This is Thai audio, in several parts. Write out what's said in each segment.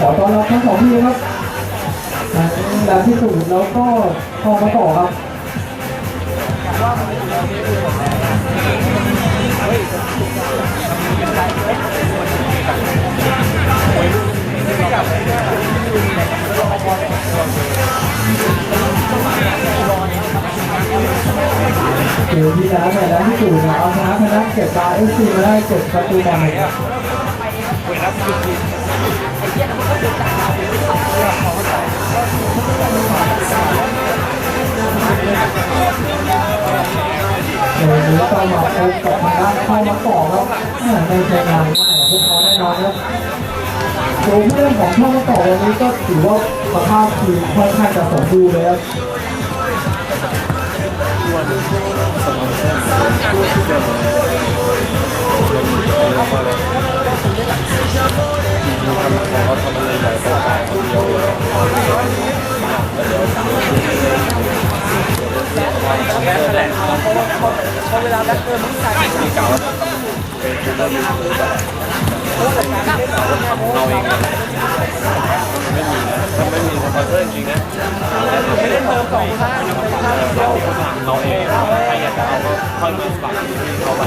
ขอต้อนรับทั้งสองทีมครับทั้งแดนที่สูงแล้วก็ทองมาต่อครับเกมที่แล้วเนี่ยแดนที่สูงเอาชนะคณะเก็บบาเอฟซีมาได้เจ็ดประตูต่อหนึ่เดี๋ยวนี้ก็มาพบกับทางด้านเข้ามาต่อครับในใจงานง่ายของพวกเขาแน่นอนครับ โดยเรื่องของเข้ามาต่อวันนี้ก็ถือว่าสภาพทีมค่อนข้างจะสมบูรณ์เลยครับเรา เองอะไม่มีนะถ้าไม่มีสปอนเซอร์จริงๆนะไม่ได้เติมสองข้างเราเราเองใครอยากจะเอาก็ค่อยมาสมัครที่เขาไป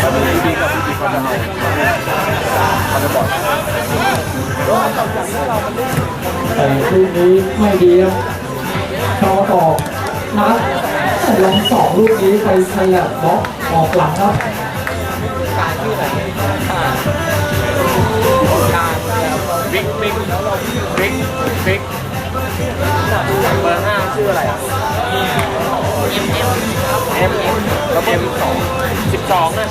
เราเป็นพี่บีกับพี่บีเขาจะเอาเขาจะบอกแต่ลูกนี้ไม่ดีครับเข้ามาต่อนัดลองสองลูกนี้ไปขยับบล็อกออกหลังครับ บิ๊กบิ๊กบิ๊กบิ๊กเบอร์ห้าชื่ออะไรอะเอ็มเอ็มแล้วเอ็มสองสิบสองนะ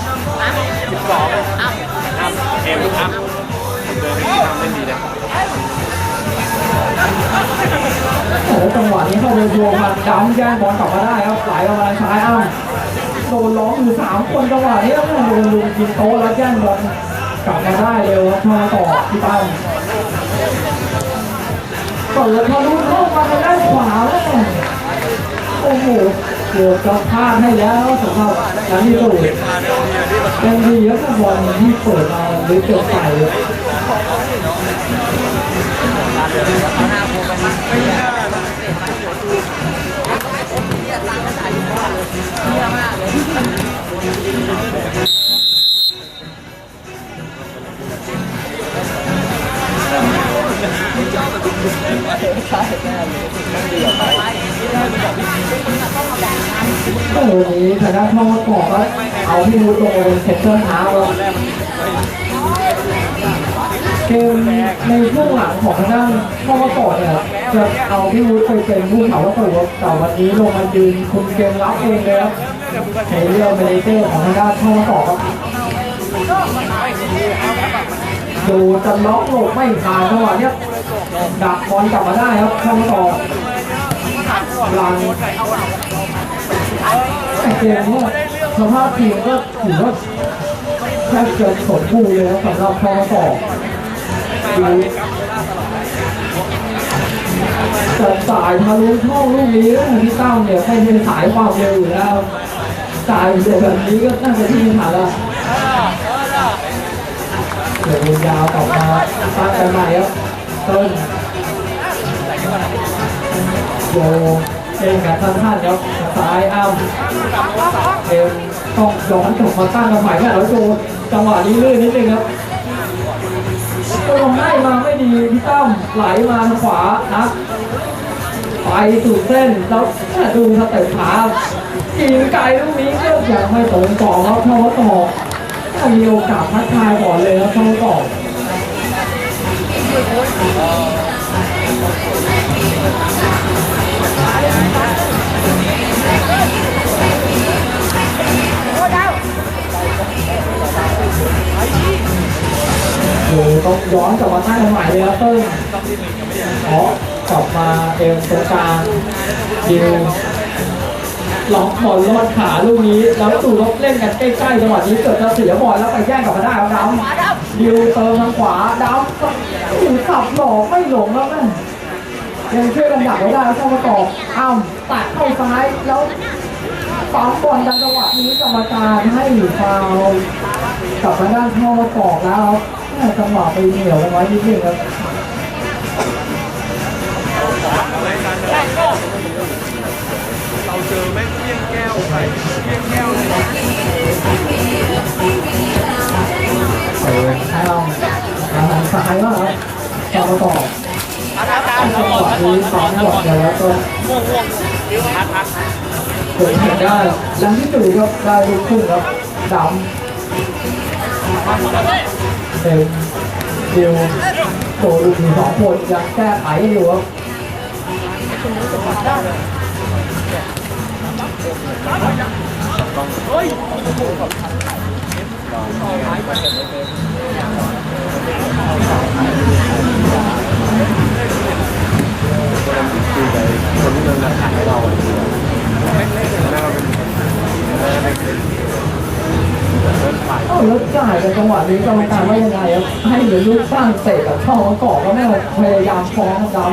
สิบสองนะอัพเอ็มอัพเดินไม่ทำไม่ดีนะโอ้จังหวะนี้เข้าไปรวมมันดำแย่งบอลกลับมาได้ครับไหลออกมาทางซ้ายอ้ำ โดนล้อมอยู่สามคนจังหวะนี้ครับโดนลุงกินโต๊ะแล้วแย่งบอลกลับมาได้เร็วครับมาต่อพี่ตั้มเปิดทะลุเข้ามาทางด้านขวาแล้วโอ้โหเกือบจะพลาดให้แล้วสำหรับนันที่สุดยังดีครับบอลที่เปิดมาหรือเกือบใส่ พี่นุชลงมาเป็นเซนเตอร์เท้าแล้วเกมในช่วงหลังของทางด้านพ่อมาก่อเนี่ยจะเอาพี่นุชไปเป็นผู้เขาประตูครับแต่วันนี้ลงมายืนคุมเกมรับเองเลยครับในเรื่อเมเนเจอร์ของทางด้านพ่อมาก่อครับดูจะล็อกโลกไม่ผ่านจังหวะเนี้ยดักบอลกลับมาได้ครับพ่อมาก่อหลังเกมเนี่ย สภาพทีมก็ถือว่าแทบจะสมบูรณ์เลยนะสำหรับพอสอบดูแต่สายทะลุช่องลูกนี้นะพี่ตั้มเนี่ยให้เป็นสายความเร็วอยู่แล้วสายเดียวแบบนี้ก็น่าจะที่ฐานละเดี๋ยววนยาวกลับมาตั้งกันใหม่ครับต้นโยเองกับท่านท่านครับซ้ายอ้ำเอว ต้องย้อนกลับมาตั้งกันใหม่แม่แล้วโจจังหวะนี้ลื่นนิดนึงครับก็ลงให้มาไม่ดีพี่ตั้มไหลมาทางขวานะไปสุดเส้นแล้วดูสเต็ปขายิงไกลลูกนี้ก็ยังไม่ตรงต่อครับเพราะว่าต่อถ้ามีโอกาสทักทายก่อนเลยครับเพราะว่าต่อโโหต้องย้อนกลับมาตั้งกันใหม่เลยครับเติ้ลอ๋อกลับมาเอวตรงกลางดิวล็อกบอลลอดขาลูกนี้แล้วตู่ลบเล่นกันใกล้ๆจังหวะนี้เกิดจะเสียบอลแล้วไปแย่งกลับมาได้ครับดำดิวเติมทางขวาดำก็อยู่ขับหลอกไม่หลงแล้วแม่ยังช่วยกันดักไว้ได้แล้วเข้ามาต่ออ้าวแตะเข้าซ้ายแล้วปั๊มบอลกันจังหวะนี้กรรมการให้ฟาวกลับมาด้านเข้ามาตอกแล้วครับ จังหวะไปเหนียวกันไว้นิดนึงครับเราเจอแม่เพี้ยงแก้วใส่เพี้ยงแก้วเลยนะเออให้เราทายว่าครับต่อมาต่อจังหวะนี้ซ้อมหลอกกันแล้วก็เปิดเห็นได้หลังที่ตู่ก็ได้ลูกขึ้นครับดำ เต็มเดียวโตลูกมีสองคนยังแก้ไขอยู่ครับคือไปคนที่เดินมาขายให้เราอะแม่งเล่นเราเป็น แม่งเป็นเล่นฝ่ายเอ้าแล้วจ่ายกันจังหวะนี้กรรมการว่ายังไงครับให้เหลือลูกสร้างเตะกับช่องมะกอกก็ไม่พยายามฟ้องดำ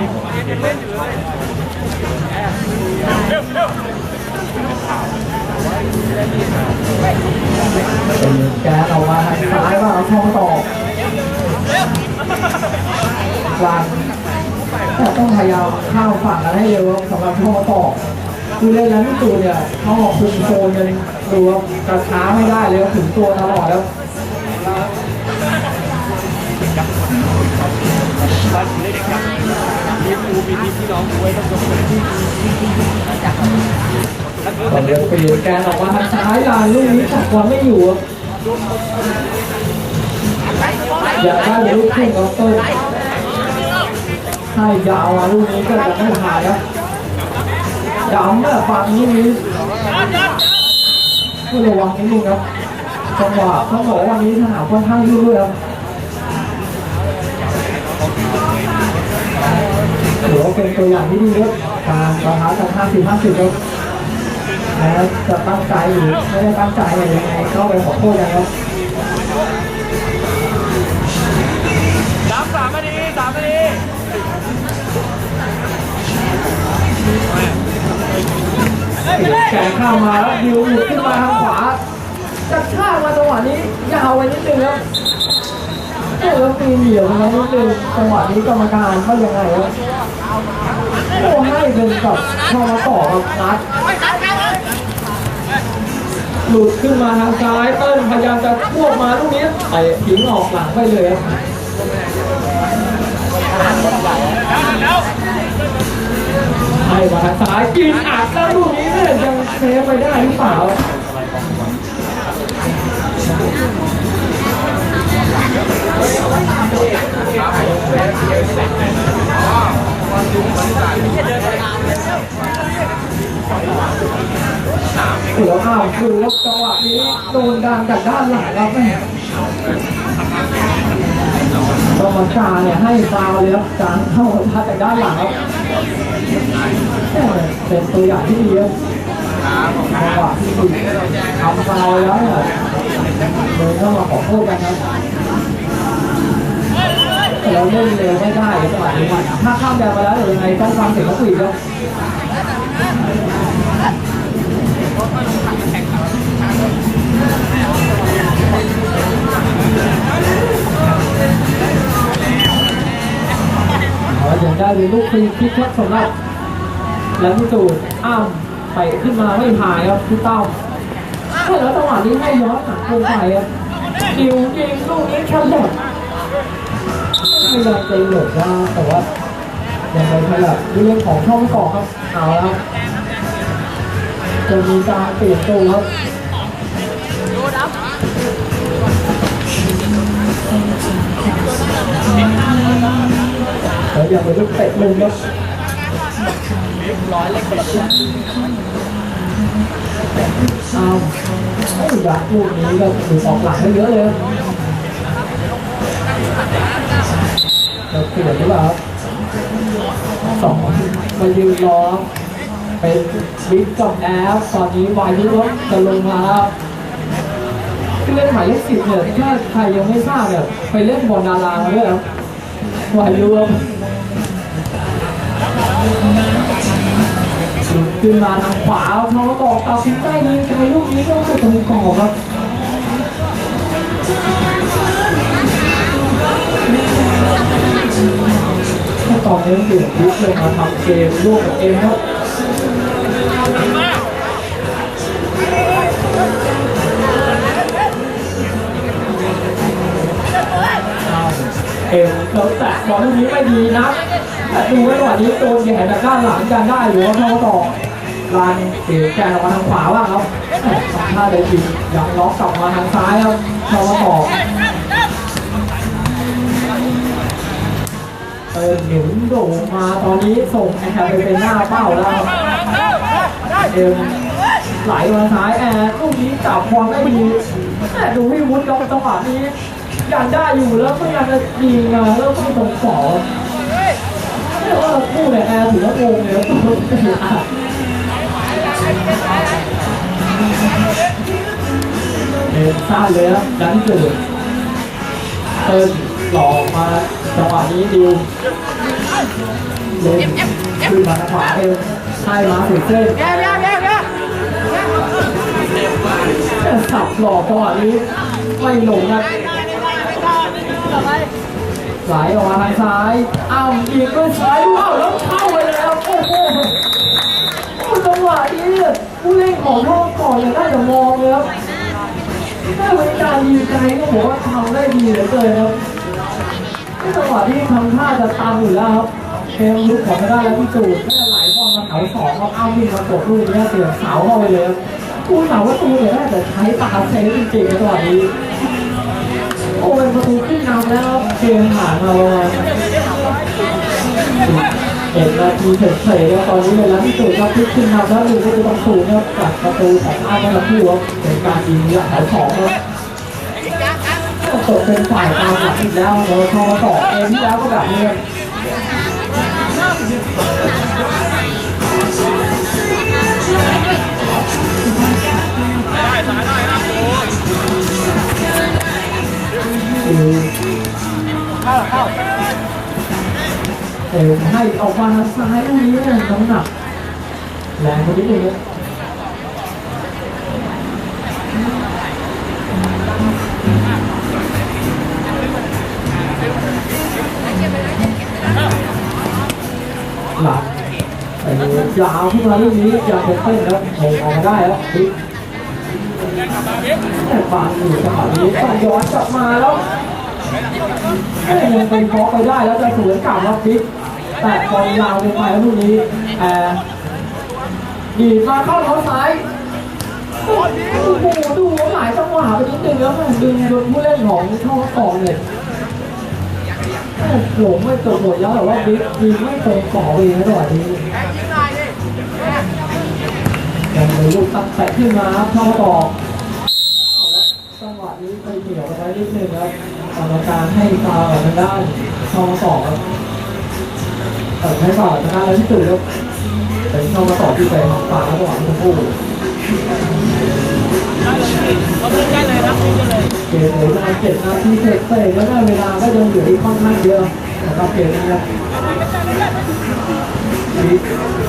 เป็นแกนออกมาทางซ้ายว่าเอาช่องต่อกลางแต่ต้องพยายามข้ามฝั่งกันให้เร็วสำหรับช่องต่อคือเล่นแล้วนี่ตัวเนี่ยเขาออกคุมโซนกัน ดูว่ากระช้าไม่ได้เลยครับถึงตัวตลอดแล้วบ้านเด็กกับมีครูมีทีมพี่น้องไว้ต้องยกเป็นที่ตอนเดียวปีนแกนออกมาทางซ้ายลานลูกนี้จับบอลไม่อยู่อยากได้ลูกขึ้นครับเต้ยให้ยาวลูกนี้ก็จะไม่ผ่านครับดำเนี่ยฝั่งนี้ ก็ระวังนิดนึงครับจังหวะต้องบอกว่าวันนี้สนามค่อนข้างลื่นด้วยครับถือว่าเป็นตัวอย่างที่ดีครับการประทะกัน50 50ครับแม้จะตั้งใจหรือไม่ได้ตั้งใจอะไรยังไงก็ไปขอโทษกันครับ แขนข้ามาแล้วดิวหลุดขึ้นมาทางขวาจะข้ามาจังหวะนี้ยาวไปนิดนึงครับโอ้แล้วปีนเหนียวมานิดนึงจังหวะนี้กรรมการเขายังไงครับโอ้ให้เป็นกับเข้ามาต่อกับนัดหลุดขึ้นมาทางซ้ายเติ้ลพยายามจะควบมาลูกนี้เตะทิ้งออกหลังไปเลยครับ ให้มาทางซ้ายกินอัดแล้วลูกนี้เนี่ยยังเซฟไปได้หรือเปล่าเดี๋ยวอ้าวคือแล้วจังหวะนี้โดนดันจากด้านหลังครับแม่กรรมการเนี่ยให้ฟาวเลยครับการเข้าทัดจากด้านหลังครับ เป็นตัวอย่างที่ดีครับจังหวะที่ดีทำฟาวล์แล้วเนี่ยเดินเข้ามาขอโทษกันครับแต่เราเล่นเร็วไม่ได้จังหวะนี้ถ้าข้ามแดนมาแล้วเดี๋ยวยังไงต้องฟังเสียงนักวิ่งครั บเอาอย่างได้เป็นลูกฟรีคิกครับสำหรับแล้วพี่ตูนอ้าวไปขึ้นมาไม่พายครับพี่เต้าใช่แล้วจังหวะนี้ให้ย้อนหลังลงไปครับดิวยิงลูกนี้ฉลับไม่ยอมใจหลบนะแต่ว่ายังเป็นฉลับเรื่องของช่องก่อครับเอาแล้วจะมีการเปลี่ยนตัวครับดูดับ แล้วยังเป็นลูกเตะมุมครับเอาโอ้ยยักษ์ลูกนี้ก็ถูกออกหลังไปเยอะเลยครับจะเปลี่ยนหรือเปล่าสองมายืนรอครับเป็นบิ๊กกับแอฟตอนนี้วายยุรถจะลงมาแล้วที่เล่นหมายเลขสิบเนี่ยถ้าใครยังไม่ทราบเนี่ยไปเล่นบอลดารามาด้วยครับ วายยุรถขึ้นมาทางขวาเขาก็บอกตัดสินใจยิงไกลลูกนี้ก็ไม่ตรงกรอบครับถ้าตอนนี้เดือดทุกเลยมาทำเกมร่วมกับเอ็มครับ เอ็มเราแตะบอลลูกนี้ไม่ดีนะแต่ดูไว้ก่อนนี้โดนแย่จากด้านหลังกันได้หรือว่าเขาต่อลานเสียแกนออกมาทางขวาบ้างครับแหม่ทำท่าได้ดียังล็อกกลับมาทางซ้ายครับเขาต่อเออหนุนโด่งมาตอนนี้ส่งแอร์ไปเป็นหน้าเป้าแล้วเอ็มไหลมาซ้ายแอร์ลูกนี้จับความไม่ดีแม่ดูวิวุฒิครับจังหวะนี้ ยันได้อยู่แล้วพยายามจะยิงมาแล้วไม่ตรงขอเรียกว่าคู่เนี่ยแอร์ถือว่างงเลยครับเอ็มซ่าเลยครับดันเกิดเตินหลอกมาจังหวะนี้ดิวเล่นขึ้นมาทางขวาเอวให้มาถึงเส้นแต่สับหลอกจังหวะนี้ไม่ลงนะ ไหลออกมาทางซ้าย อ้าวอีกด้วยซ้ายว้าวแล้วเข้าไปแล้วโอ้โหจังหวะนี้ผู้เล่นของโลกก่อนเนี่ยน่าจะมองเลยครับถ้าเป็นการยืนไกลก็บอกว่าทำได้ดีเหลือเกินครับจังหวะที่ทำท่าจะตามอยู่แล้วครับเกมลุกของทางด้แล้วพี่ตูนแม่ไหลบอลมาแถวสองครับอ้าววิ่งมากดลูกนี้เสียเสาเข้าไปเลยครับผู้สาวประตูเนี่ยน่าจะใช้ตาเซฟจริงๆจังหวะนี้ โอ้เป็นประตูขึ้นนำแล้วเกมผ่านมาประมาณเอ็ดนาทีเฉยๆแล้วตอนนี้เลยแล้วพี่ตูนครับพลิกขึ้นนำแล้วหนึ่งประตูต่อศูนย์ครับจากประตูของอาร์ตและพี่ครับเป็นการยิงระดับสองครับตกเป็นฝ่ายตามหลังอีกแล้วเราทอต่อเองที่แล้วก็แบบนี้ได้ได้ได้คือ เข้าเออให้ออกมาทางซ้ายตรงนี้เนี่ยน้ำหนักแรงกว่านิดนึงนะหลังแต่ยาวขึ้นมาลูกนี้ยังเป็นเต้นแล้วโงออกมาได้แล้ว บิ๊กแต่บางอยู่จังหวะนี้ต้องย้อนกลับมาแล้วแม่ยังเป็นเคาะไปได้แล้วจะสวนกลับแล้วบิ๊กแต่บอลยาวลงไปแล้วลูกนี้แอร์ดีมาเข้าเท้าซ้ายโอ้โหดูหลายจังหวะไปนิดนึงแล้วมันดึงโดนผู้เล่นของช่องก่อนเลยหลงไม่ตกหมดแล้วแต่ว่าบิ๊กยิงไม่ตรงต่อเองนะจังหวะนี้ ยังมีลูกตั้งแต่ขึ้นมาเข้าต่อจังหวะนี้ไปเหนียวกันไว้นิดนึงครับกรรมการให้ฟาวทางด้านเข้ามาต่อครับแต่ให้ฟาวทางด้านแล้วที่ตื่นครับเป็นเข้ามาต่อที่ไปทางฝั่งระหว่างทั้งคู่เกมเหลือประมาณเจ็ดนาทีเสร็จเสร็จแล้วได้เวลาก็ยังเหลืออีกค่อนข้างเยอะนะครับเกมนี้ครับ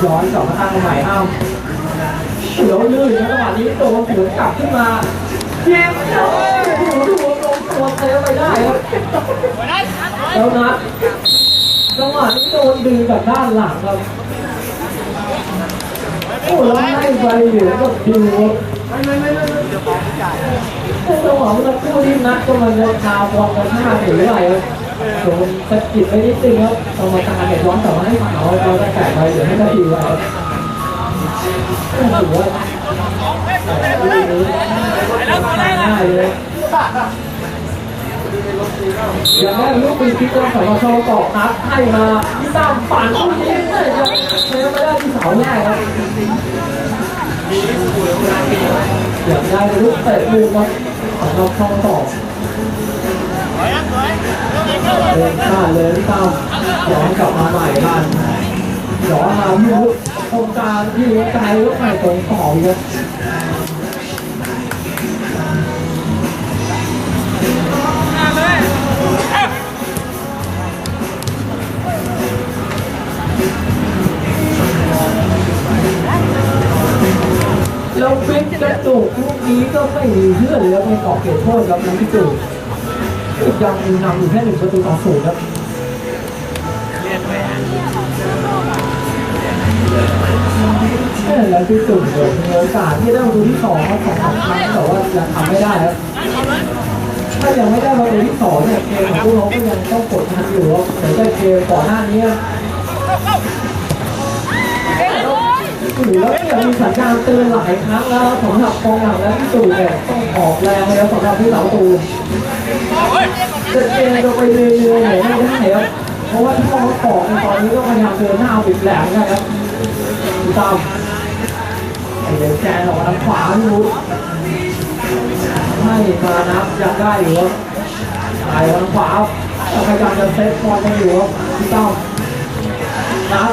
ย้อนกลับมาตั้งใหม่เอ้า วเสือลื่นนะจังหวะนี้โดนสวนกลับขึ้นมายิงโอ้ยดูดูลงตัวเซฟไปได้ครับแล้วนะจังหวะนี้โดนดึงจากด้านหลังครับโอ้แล้วให้ไปเหลือก็ดูไม่ไม่ไม่ไม่จังหวะเมื่อคู่ที่นัดก็มันจะคาวบอลกันห้าหรืออะไรครับโดนสะกิดไปนิดนึงครับกรรมการเนี่ยย้อนกลับมาให้ฝั่งเราได้แตะไปเหลือให้นาทีไว้ โอ้โหอย่างแรกลูกปีที่ตัวของเราชอบตอกนัดให้มาที่ตามฝันลูกนี้เนี่ยยังเซฟไม่ได้ที่เสาแรกครับอย่ากได้ลูกเตะลูกครับของเราเข้าต่อเดินข้าเลยพี่ตั้มย้อนกลับมาใหม่กันย้อนมาพี่วุฒิ ตรงกลางที่ไกลแล้วไปตรงต่อครับแล้วฟิกกระตุกลูกนี้ก็ไม่มีเพื่อนเลยครับในกอบเขตโทษครับน้ำพิจูยังนำอยู่แค่หนึ่งประตูต่อศูนย์ครับ แล้วพิจูเนี่ยมีโอกาสที่ได้ประตูที่สองครับสองสามครั้งแต่ว่ายังทำไม่ได้ครับถ้ายังไม่ได้ประตูที่สองเนี่ยเกมของพวกเราก็ยังต้องกดทันอยู่ครับแต่ได้เกมก่อนหน้านี้หรือแล้วเนี่ยมีสัญญาณเตือนหลายครั้งแล้วสำหรับกองหลังและพี่ตู่เนี่ยต้องออกแรงเลยครับสำหรับพี่เต๋าตูจะเจนจะไปเรื่อยๆไหนไม่ได้ครับเพราะว่าที่เขาขอกในตอนนี้ก็พยายามเดินหน้าปิดแหลมนะครับ พี่ตั้มไอ้เด็กแกนออกมาทางขวาไม่รู้ให้มานับยังได้อยู่ครับไอ้ทางขวาพยายามจะเซตบอลกันอยู่ครับพี่ตั้มนับ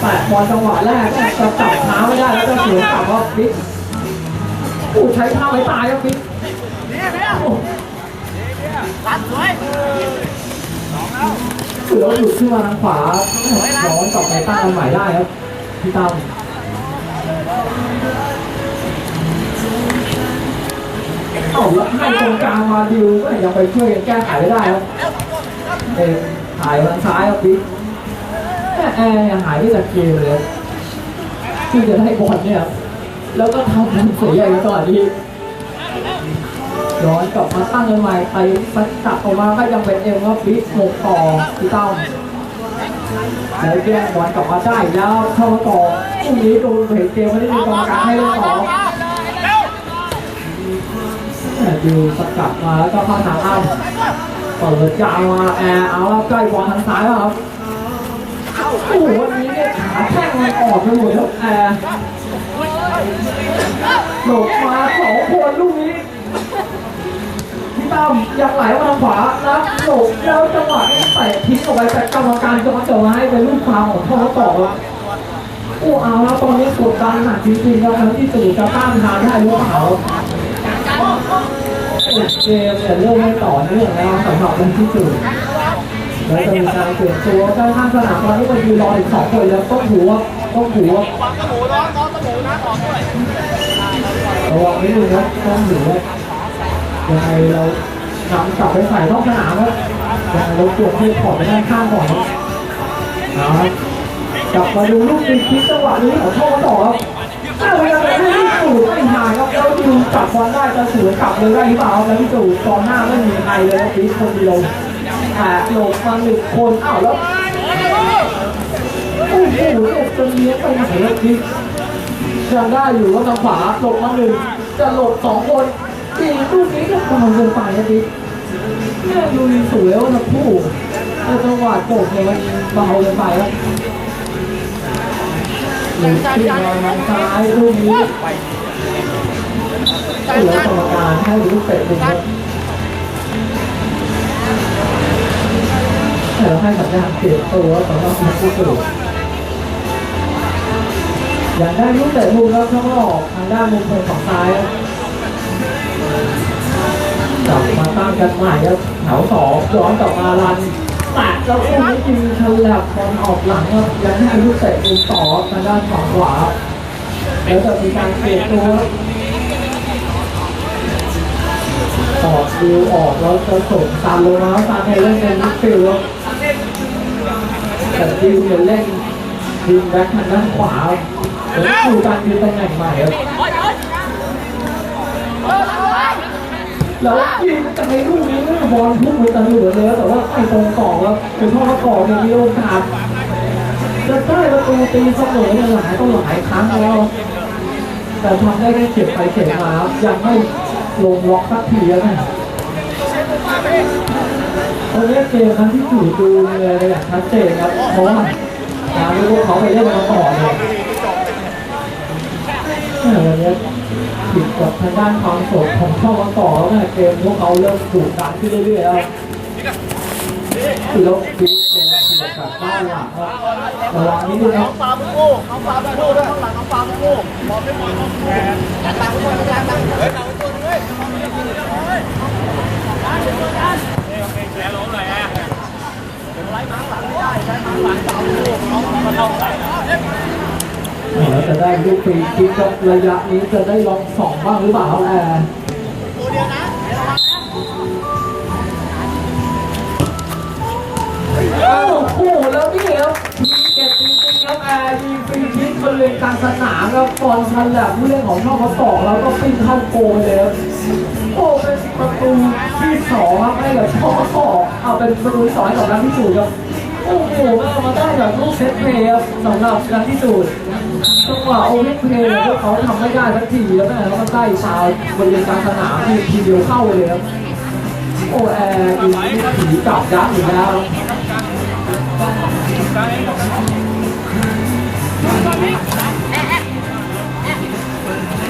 แปดบอลจังหวะแรกจะจับเท้าไม่ได้แล้วก็สวนกลับว่าบิ๊กผู้ใช้เท้าไม่ตายครับบิ๊กเสือหลุดขึ้นมาทางขวาย้อนกลับไปตั้งกันใหม่ได้ครับ พี่ตั้มเอ้าแล้วให้ตรงกลางมาดิวก็ยังไปช่วยกันแก้ไขไม่ได้ครับเองถ่ายทางซ้ายครับบิ๊กแม่แอร์เนี่ยหายไปจากเกมเลยที่จะได้บอลเนี่ย แล้วก็ทำมันเสียใหญ่ตลอดที่ย้อนกลับมาตั้งกันใหม่ไปสักกลับออกมาก็ยังเป็นเอ็มว่าบิ๊กหกต่อพี่ต้อม แล้วแย่งบอลกลับมาได้แล้วเข้ามาต่อพรุ่งนี้ดูเห็นเกมไม่ได้มีกรรมการให้เล่นต่อแม่ดูสกัดมาแล้วก็เข้าทางอ้ำเปิดยาวมาแอร์เอาแล้วใกล้บอลทางซ้ายแล้วครับโอ้โหวันนี้เนี่ยขาแข้งมันออกไปหมดแล้วแอร์หลบมาสองคนลูกนี้พี่ ตั้มยังไหลมาทางขวาแล้วหลบแล้วจังหวะนี้เตะทิ้งออกไปแต่กรรมการจะมาเจอให้เป็นลูกฟาวของพ่อต่อครับโอ้เอาแล้วตอนนี้กดดันหนักจริงๆครับทั้งที่ตู่จะต้านทานได้หรือเปล่าเกมเนี่ยเริ่มไม่ต่อเนื่องแล้วสำหรับวันที่ตู่แล้วจะมีการเปลี่ยนตัวด้านข้างสนามตอนนี้มันยืนรออีกสองคนแล้วต้องถือว่าต้องถือว่าระวังนิดนึงนะต้องถือว่า ยังไงเรานำกลับไปใส่นอกสนามครับยังไงเราตรวจให้ถอดไปด้านข้างก่อนครับเอาครับกลับมาดูลูกฟรีคิกจังหวะนี้ของโทษต่อครับอ้าวพยายามจะให้พี่ตู่ไม่หายครับแล้วดิวจับบอลได้จะสวนกลับเลยได้หรือเปล่าครับแล้วพี่ตู่ตอนหน้าไม่มีใครเลยครับพีคนเดียวแตะหลบมาหนึ่งคนอ้าวแล้วโอ้โหเด็กจนเลี้ยงไปไหนแล้วพี่ยังได้อยู่ว่าทางขวาหลบมาหนึ่งจะหลบสองคน จริงลูกนี้ก็เบาเกินไปนะพี่แม่ยดูสวยว่าทั้งคู่แต่จังหวะโกดเนี่ยมันเบาเกินไปครับหลุดขึ้นมาซ้ายลูกนี้เหลือกรรมการให้ลูกเตะหนึ่งครับแต่ให้สัญญาณเปลี่ยนตัวสำหรับนักผู้ฝึกอย่างได้ลูกเตะมุมแล้วเขางนอกทางด้านมุมทางฝั่งซ้าย กันใหม่ครับแถวสองย้อนกลับมารันแตะแล้วอุ้มยิงฉลับบอลออกหลังครับยังให้ลูกเตะมุมต่อทางด้านฝั่งขวาแล้วจะมีการเปลี่ยนตัวตอดดิวออกแล้วจะส่งตามลงมาตามให้เล่นเป็นมิดฟิลด์แต่ดิวเนี่ยเล่นดิวแบ็คทางด้านขวาแล้วดูการยืนตำแหน่งใหม่ครับ แล้วยิงจากในลูกนี้บอลพุ่งไปตะลุยเลยแต่ว่าไอ้ตรงต่อครับเป็นพ่อต่อเนี่ยมีโอกาสจะได้ประตูตีเสมอเนี่ยหลายต้องหลายครั้งแล้วแต่ทำได้แค่เก็บไปเก็บมาครับยังไม่ลงล็อกสักทีแล้วนะตอนนี้เกมนั้นที่ถูกดูเลยอย่างชัดเจนครับเพราะว่าการที่พวกเขาไปเล่นมาต่อเนี่ยเออวันนี้ กับทางด้านความสดของเข้ามาต่อแล้วเนี่ยเกมพวกเขาเริ่มถูกดันขึ้นเรื่อยๆแล้วคือเราฟิกลงเสียกับด้านหลังครับระวังนิดนึงครับฟาบุโก้น้องฟาบุโก้ด้วยข้างหลังน้องฟาบุโก้มองไม่มองน้องแกจัดตามบุโก้จัดตามเฮ้ยตามบุโก้ด้วยเรา จะได้ลูกฟรีคิกครับระยะนี้จะได้ลองสองบ้างหรือเปล่าครับแอร์โอ้โหแล้วนี่ครับทีเก็ตจริงๆครับแอร์ยิงฟรีคิกบริเวณกลางสนามครับบอลชันแหลมผู้เล่นของช่องเขาตอกแล้วก็ปิ้งเข้าโกลเลยครับโอ้เป็นประตูที่สองครับให้กับช่อเขาตอกเอาเป็นประตูที่สองให้กับนักพิสูจน์ครับโอ้โหม่มาได้แบบลูกเซตเพลย์ครับสำหรับนักพิสูจน์ จังหวะโอเวอร์เพลย์พวกเขาทำไม่ได้สักทีแล้วแม่แล้วมันใต้ฟาวบริเวณกลางสนามที่ทีเดียวเข้าเลยครับโอแอร์อีนี่ผีจับยักษ์อีกแล้ว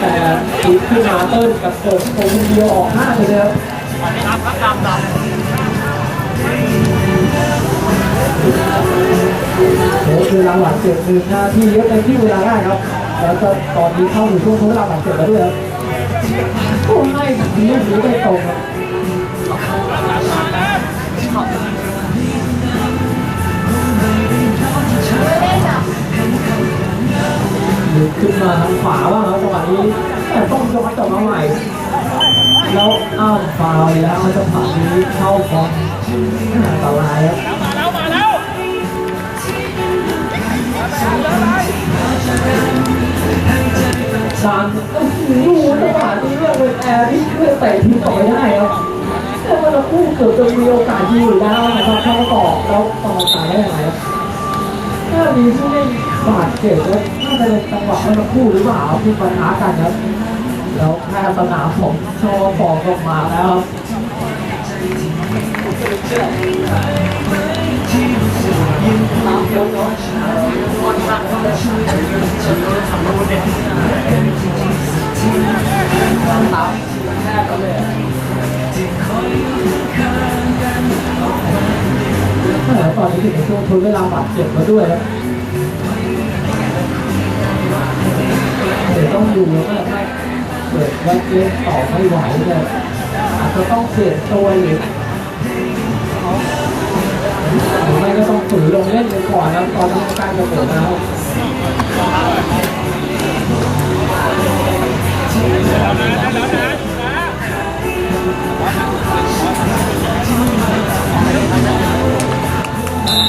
แต่อีกขึ้นมาเติ้ลกับโกงโกงคนเดียวออกห้าเลยครับตามครับตามตามโอ้เวลาหลังเจ็บหนึ่งนาทีเยอะเต็มที่เวลาได้ครับ แล้วก็ตอนนี้เข้าสู่ช่วงทดเวลาหลังเจ็บแล้วด้วยครับโอ้ให้ดีลูกนี้ได้ตรงครับดึงขึ้นมาทางขวาบ้างครับจังหวะนี้แต่ต้องย้อนกลับมาใหม่ แล้วอ้าวฟาวล์แล้วเขาจะผ่านนี้เข้าฟองอันตรายครับ ดานโอ้โหดูจังหวะนี้เรื่องเป็นแอร์ที่เพื่อเตะทิ้งออกไปได้ครับแต่ว่าเราคู่เกือบจะมีโอกาสยิงอยู่แล้วนะครับเข้าต่อแล้วต่อสายได้ยังไงครับถ้ามีผู้เล่นบาดเจ็บแล้วน่าจะเป็นจังหวะเมื่อคู่หรือเปล่าที่ปะทะกันครับแล้วแพทย์สนามของชอฟองออกมาแล้วครับ ต่ตอนนี้ถึงช่วงทนเวลาบาดเจ็บมาด้วยเดี๋ยวต้องดูแล้วว่าถ้าเกิดว่าเล่นต่อไม่ไหวเนี่ยอาจจะต้องเปลี่ยนตัวหรือ หรือไม่ก็ต้องฝืนลงเล่นไปก่อนนะตอนนี้อาการจะหมดแล้ว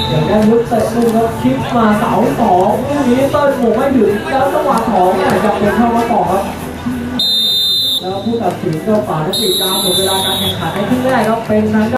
อย่างได้ลุกเตะมุมครับคลิปมาเสาสองลูกนี้เต้นหมงไม่ถึงแล้วจังหวะสองเนี่ยจะเป็นเข้ามาต่อครับ แล้วผู้ตัดสินก็ฝ่าทุกปีกดาวหมดเวลาการแข่งขันในครึ่งแรกครับเป็นทาง